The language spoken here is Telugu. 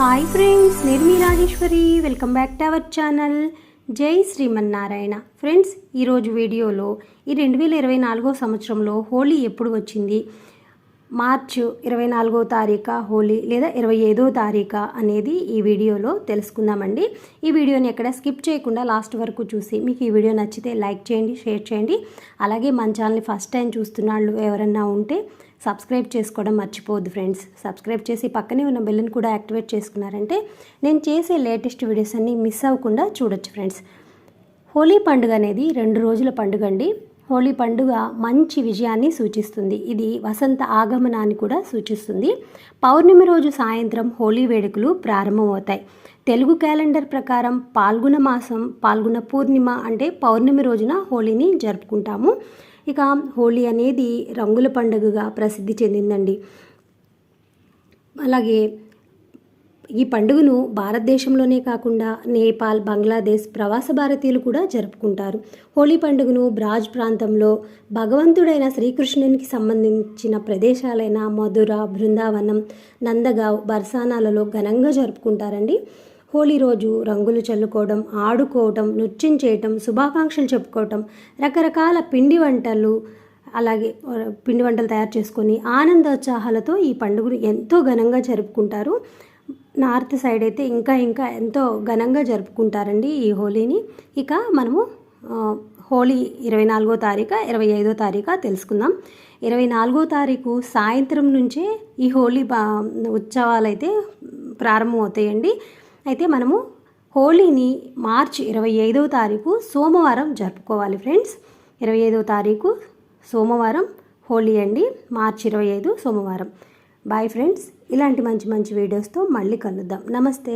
హాయ్ ఫ్రెండ్స్ నేను మీ Rajeshwari. Welcome back to our channel Jai Srimannarayana. Friends ఈరోజు వీడియోలో ఈ రెండు వేల ఇరవై నాలుగో సంవత్సరంలో హోలీ ఎప్పుడు వచ్చింది? మార్చు ఇరవై నాలుగో తారీఖా హోలీ లేదా ఇరవై ఐదో తారీఖా అనేది ఈ వీడియోలో తెలుసుకుందామండి. ఈ వీడియోని ఎక్కడ స్కిప్ చేయకుండా లాస్ట్ వరకు చూసి మీకు ఈ వీడియో నచ్చితే లైక్ చేయండి షేర్ చేయండి. అలాగే మన ఛానల్ని ఫస్ట్ టైం చూస్తున్న వాళ్ళు ఎవరన్నా ఉంటే సబ్స్క్రైబ్ చేసుకోవడం మర్చిపోవద్దు ఫ్రెండ్స్. సబ్స్క్రైబ్ చేసి పక్కనే ఉన్న బెల్ని కూడా యాక్టివేట్ చేసుకున్నారంటే నేను చేసే లేటెస్ట్ వీడియోస్ అన్నీ మిస్ అవ్వకుండా చూడొచ్చు ఫ్రెండ్స్. హోలీ పండుగ అనేది రెండు రోజుల పండుగ అండి. హోలీ పండుగ మంచి విజయాన్ని సూచిస్తుంది. ఇది వసంత ఆగమనాన్ని కూడా సూచిస్తుంది. పౌర్ణమి రోజు సాయంత్రం హోలీ వేడుకలు ప్రారంభమవుతాయి. తెలుగు క్యాలెండర్ ప్రకారం పాల్గొన మాసం పాల్గొన పూర్ణిమ అంటే పౌర్ణమి రోజున హోలీని జరుపుకుంటాము. ఇక హోలీ అనేది రంగుల పండుగగా ప్రసిద్ధి చెందిందండి. అలాగే ఈ పండుగను భారతదేశంలోనే కాకుండా నేపాల్ బంగ్లాదేశ్ ప్రవాస భారతీయులు కూడా జరుపుకుంటారు. హోలీ పండుగను బ్రాజ్ ప్రాంతంలో భగవంతుడైన శ్రీకృష్ణునికి సంబంధించిన ప్రదేశాలైన మధుర బృందావనం నందగావ్ బర్సానాలలో ఘనంగా జరుపుకుంటారండి. హోలీ రోజు రంగులు చల్లుకోవడం ఆడుకోవటం నృత్యం చేయటం శుభాకాంక్షలు చెప్పుకోవటం రకరకాల పిండి వంటలు అలాగే పిండి వంటలు తయారు చేసుకొని ఆనందోత్సాహాలతో ఈ పండుగను ఎంతో ఘనంగా జరుపుకుంటారు. నార్త్ సైడ్ అయితే ఇంకా ఇంకా ఎంతో ఘనంగా జరుపుకుంటారండి ఈ హోలీని. ఇక మనము హోలీ ఇరవై నాలుగో తారీఖు ఇరవై ఐదో తారీఖు తెలుసుకుందాం. ఇరవై నాలుగో తారీఖు సాయంత్రం నుంచే ఈ హోలీ బా ఉత్సవాలు అయితే ప్రారంభమవుతాయండి. అయితే మనము హోలీని మార్చి ఇరవై ఐదవ తారీఖు సోమవారం జరుపుకోవాలి ఫ్రెండ్స్. ఇరవై ఐదవ తారీఖు సోమవారం హోలీ అండి. మార్చి ఇరవై ఐదు సోమవారం. బాయ్ ఫ్రెండ్స్ ఇలాంటి మంచి మంచి వీడియోస్తో మళ్ళీ కలుద్దాం. నమస్తే.